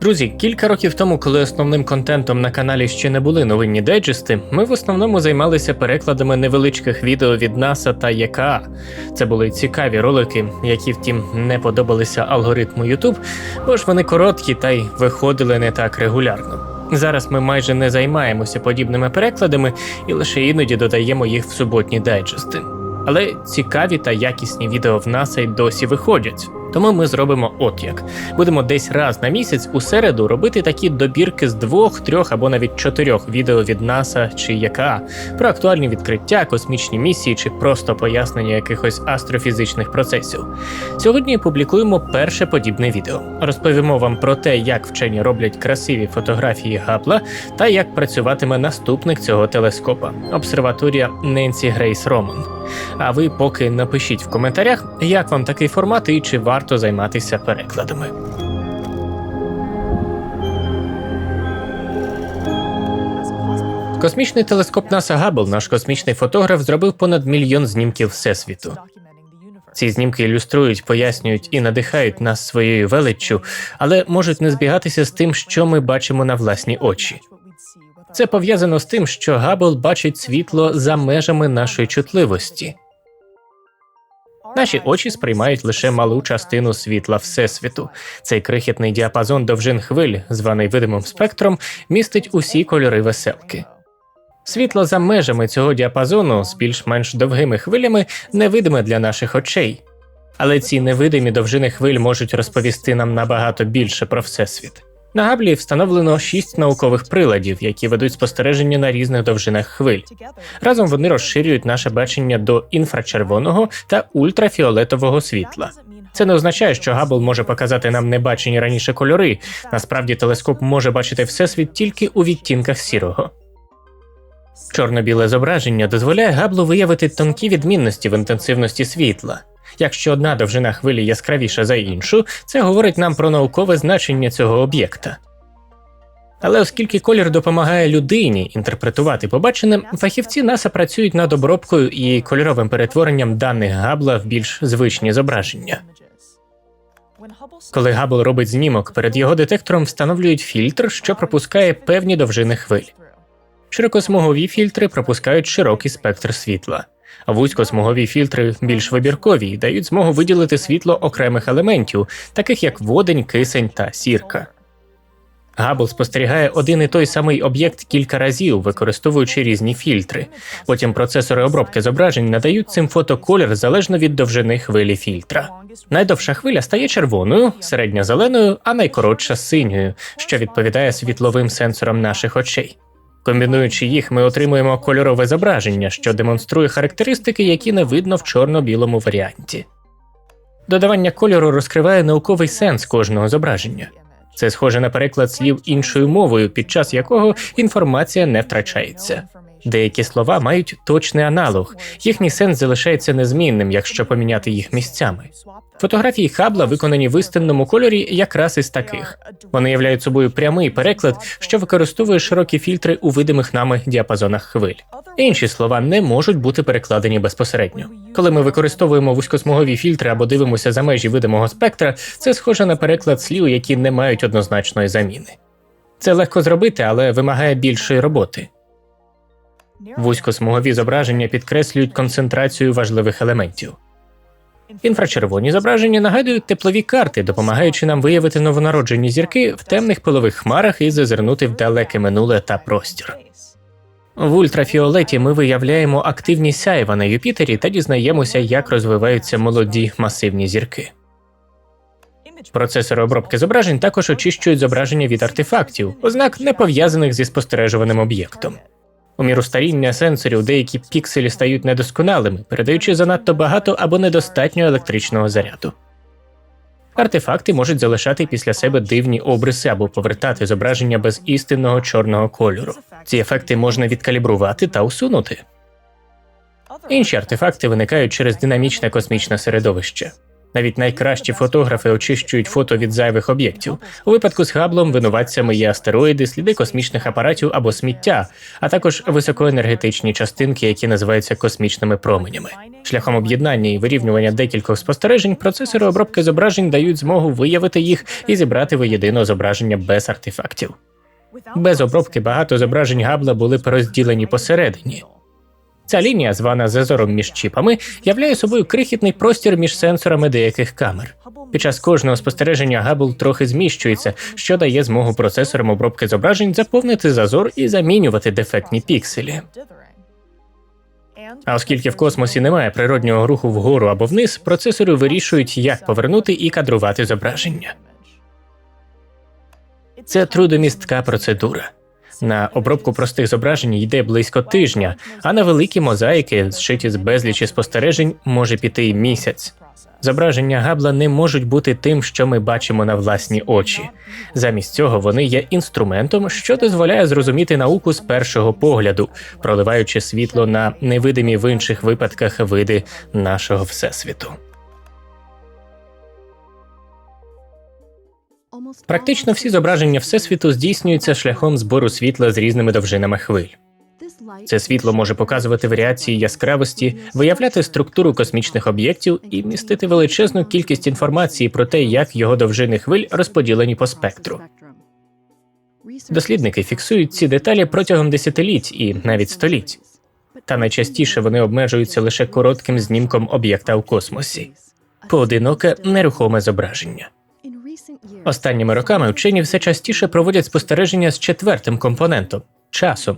Друзі, кілька років тому, коли основним контентом на каналі ще не були новинні дайджести, ми в основному займалися перекладами невеличких відео від НАСА та ЄКА. Це були цікаві ролики, які, втім, не подобалися алгоритму YouTube, бо ж вони короткі та й виходили не так регулярно. Зараз ми майже не займаємося подібними перекладами і лише іноді додаємо їх в суботні дайджести. Але цікаві та якісні відео в НАСА й досі виходять. Тому ми зробимо от як. Будемо десь раз на місяць у середу робити такі добірки з двох, трьох або навіть чотирьох відео від НАСА чи ЯКА про актуальні відкриття, космічні місії чи просто пояснення якихось астрофізичних процесів. Сьогодні публікуємо перше подібне відео. Розповімо вам про те, як вчені роблять красиві фотографії Габла та як працюватиме наступник цього телескопа обсерваторія Ненсі Грейс Роман. А ви поки напишіть в коментарях, як вам такий формат і чи варто займатися перекладами. Космічний телескоп НАСА Габл, наш космічний фотограф, зробив понад мільйон знімків всесвіту. Ці знімки ілюструють, пояснюють і надихають нас своєю величчю, але можуть не збігатися з тим, що ми бачимо на власні очі. Це пов'язано з тим, що Габл бачить світло за межами нашої чутливості. Наші очі сприймають лише малу частину світла Всесвіту. Цей крихітний діапазон довжин хвиль, званий видимим спектром, містить усі кольори веселки. Світло за межами цього діапазону з більш-менш довгими хвилями невидиме для наших очей. Але ці невидимі довжини хвиль можуть розповісти нам набагато більше про Всесвіт. На Габлі встановлено шість наукових приладів, які ведуть спостереження на різних довжинах хвиль. Разом вони розширюють наше бачення до інфрачервоного та ультрафіолетового світла. Це не означає, що Габл може показати нам небачені раніше кольори. Насправді телескоп може бачити всесвіт тільки у відтінках сірого. Чорно-біле зображення дозволяє Габлу виявити тонкі відмінності в інтенсивності світла. Якщо одна довжина хвилі яскравіша за іншу, це говорить нам про наукове значення цього об'єкта. Але оскільки колір допомагає людині інтерпретувати побачене, фахівці НАСА працюють над обробкою і кольоровим перетворенням даних Габла в більш звичні зображення. Коли Габл робить знімок, перед його детектором встановлюють фільтр, що пропускає певні довжини хвиль. Широкосмугові фільтри пропускають широкий спектр світла. Вузькосмугові фільтри більш вибіркові і дають змогу виділити світло окремих елементів, таких як водень, кисень та сірка. Габл спостерігає один і той самий об'єкт кілька разів, використовуючи різні фільтри. Потім процесори обробки зображень надають цим фото колір залежно від довжини хвилі фільтра. Найдовша хвиля стає червоною, середня зеленою, а найкоротша синьою, що відповідає світловим сенсорам наших очей. Комбінуючи їх, ми отримуємо кольорове зображення, що демонструє характеристики, які не видно в чорно-білому варіанті. Додавання кольору розкриває науковий сенс кожного зображення. Це схоже на переклад слів іншою мовою, під час якого інформація не втрачається. Деякі слова мають точний аналог, їхній сенс залишається незмінним, якщо поміняти їх місцями. Фотографії Хабла виконані в істинному кольорі якраз із таких. Вони являють собою прямий переклад, що використовує широкі фільтри у видимих нами діапазонах хвиль. Інші слова не можуть бути перекладені безпосередньо. Коли ми використовуємо вузькосмугові фільтри або дивимося за межі видимого спектра, це схоже на переклад слів, які не мають однозначної заміни. Це легко зробити, але вимагає більшої роботи. Вузькосмугові зображення підкреслюють концентрацію важливих елементів. Інфрачервоні зображення нагадують теплові карти, допомагаючи нам виявити новонароджені зірки в темних пилових хмарах і зазирнути в далеке минуле та простір. В ультрафіолеті ми виявляємо активні сяйва на Юпітері та дізнаємося, як розвиваються молоді масивні зірки. Процесори обробки зображень також очищують зображення від артефактів, ознак не пов'язаних зі спостережуваним об'єктом. У міру старіння сенсорів деякі пікселі стають недосконалими, передаючи занадто багато або недостатньо електричного заряду. Артефакти можуть залишати після себе дивні обриси або повертати зображення без істинного чорного кольору. Ці ефекти можна відкалібрувати та усунути. Інші артефакти виникають через динамічне космічне середовище. Навіть найкращі фотографи очищують фото від зайвих об'єктів. У випадку з Хаблом винуватцями є астероїди, сліди космічних апаратів або сміття, а також високоенергетичні частинки, які називаються космічними променями. Шляхом об'єднання і вирівнювання декількох спостережень процесори обробки зображень дають змогу виявити їх і зібрати воєдино зображення без артефактів. Без обробки багато зображень Габла були розділені посередині. Ця лінія, звана зазором між чіпами, являє собою крихітний простір між сенсорами деяких камер. Під час кожного спостереження Габл трохи зміщується, що дає змогу процесорам обробки зображень заповнити зазор і замінювати дефектні пікселі. А оскільки в космосі немає природнього руху вгору або вниз, процесори вирішують, як повернути і кадрувати зображення. Це трудомістка процедура. На обробку простих зображень йде близько тижня, а на великі мозаїки, зшиті з безлічі спостережень, може піти місяць. Зображення Габла не можуть бути тим, що ми бачимо на власні очі. Замість цього вони є інструментом, що дозволяє зрозуміти науку з першого погляду, проливаючи світло на невидимі в інших випадках види нашого всесвіту. Практично всі зображення всесвіту здійснюються шляхом збору світла з різними довжинами хвиль. Це світло може показувати варіації яскравості, виявляти структуру космічних об'єктів і містити величезну кількість інформації про те, як його довжини хвиль розподілені по спектру. Дослідники фіксують ці деталі протягом десятиліть і навіть століть. Та найчастіше вони обмежуються лише коротким знімком об'єкта у космосі, поодиноке нерухоме зображення. Останніми роками вчені все частіше проводять спостереження з четвертим компонентом часом.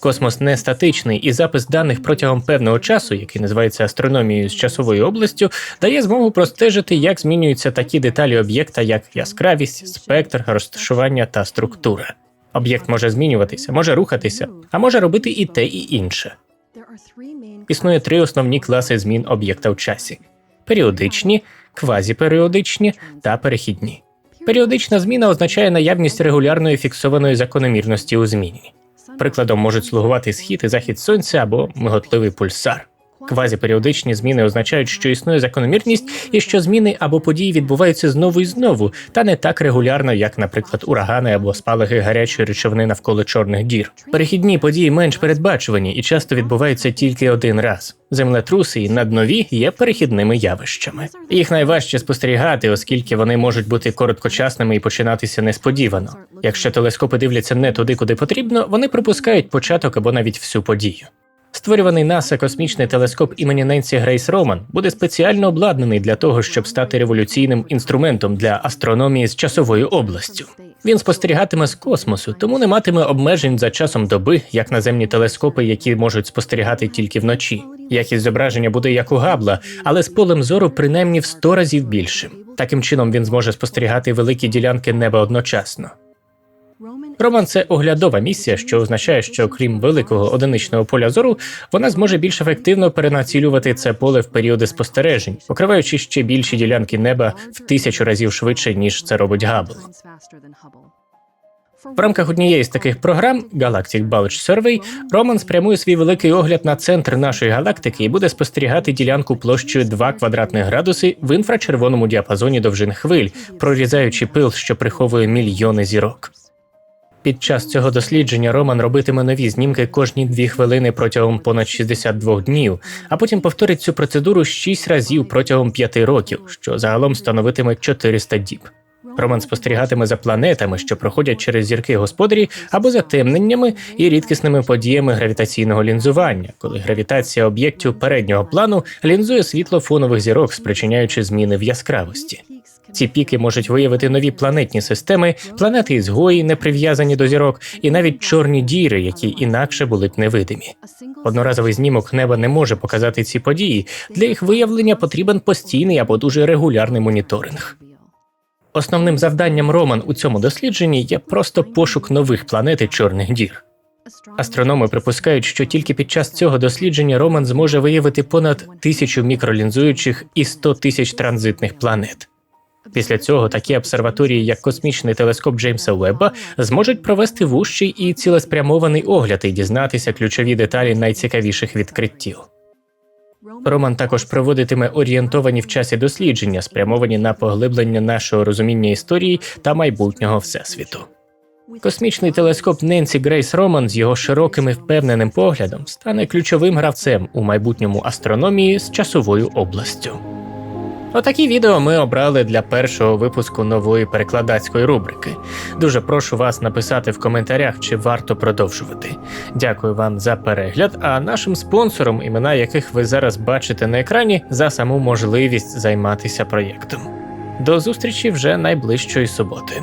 Космос не статичний, і запис даних протягом певного часу, який називається астрономією з часовою областю, дає змогу простежити, як змінюються такі деталі об'єкта, як яскравість, спектр, розташування та структура. Об'єкт може змінюватися, може рухатися, а може робити і те, і інше. Існує три основні класи змін об'єкта в часі: періодичні, квазіперіодичні та перехідні. Періодична зміна означає наявність регулярної фіксованої закономірності у зміні. Прикладом можуть слугувати схід і захід сонця або миготливий пульсар. Квазіперіодичні зміни означають, що існує закономірність і що зміни або події відбуваються знову і знову, та не так регулярно, як, наприклад, урагани або спалахи гарячої речовини навколо чорних дір. Перехідні події менш передбачувані і часто відбуваються тільки один раз. Землетруси і наднові є перехідними явищами. Їх найважче спостерігати, оскільки вони можуть бути короткочасними і починатися несподівано. Якщо телескопи дивляться не туди, куди потрібно, вони пропускають початок або навіть всю подію. Створюваний НАСА космічний телескоп імені Ненсі Грейс Роман буде спеціально обладнаний для того, щоб стати революційним інструментом для астрономії з часовою областю. Він спостерігатиме з космосу, тому не матиме обмежень за часом доби, як наземні телескопи, які можуть спостерігати тільки вночі. Якість зображення буде як у Габла, але з полем зору принаймні в 100 разів більшим. Таким чином він зможе спостерігати великі ділянки неба одночасно. Роман це оглядова місія, що означає, що крім великого одиничного поля зору, вона зможе більш ефективно перенацілювати це поле в періоди спостережень, покриваючи ще більші ділянки неба в тисячу разів швидше ніж це робить Габл. В рамках однієї з таких програм Galactic Bulge Survey Роман спрямує свій великий огляд на центр нашої галактики і буде спостерігати ділянку площею 2 квадратних градуси в інфрачервоному діапазоні довжин хвиль, прорізаючи пил, що приховує мільйони зірок. Під час цього дослідження Роман робитиме нові знімки кожні дві хвилини протягом понад 62 днів, а потім повторить цю процедуру 6 разів протягом 5 років, що загалом становитиме 400 діб. Роман спостерігатиме за планетами, що проходять через зірки господарі, або затемненнями і рідкісними подіями гравітаційного лінзування, коли гравітація об'єктів переднього плану лінзує світло фонових зірок, спричиняючи зміни в яскравості. Ці піки можуть виявити нові планетні системи, планети ізгої, не прив'язані до зірок, і навіть чорні діри, які інакше були б невидимі. Одноразовий знімок неба не може показати ці події. Для їх виявлення потрібен постійний або дуже регулярний моніторинг. Основним завданням Роман у цьому дослідженні є просто пошук нових планет і чорних дір. Астрономи припускають, що тільки під час цього дослідження Роман зможе виявити понад тисячу мікролінзуючих і 100 тисяч транзитних планет. Після цього такі обсерваторії, як космічний телескоп Джеймса Уебба, зможуть провести вущий і цілеспрямований огляд і дізнатися ключові деталі найцікавіших відкриттів. Роман також проводитиме орієнтовані в часі дослідження, спрямовані на поглиблення нашого розуміння історії та майбутнього всесвіту. Космічний телескоп Ненсі Грейс Роман з його широким і впевненим поглядом стане ключовим гравцем у майбутньому астрономії з часовою областю. Отакі відео ми обрали для першого випуску нової перекладацької рубрики. Дуже прошу вас написати в коментарях, чи варто продовжувати. Дякую вам за перегляд, а нашим спонсорам, імена яких ви зараз бачите на екрані, за саму можливість займатися проєктом. До зустрічі вже найближчої суботи.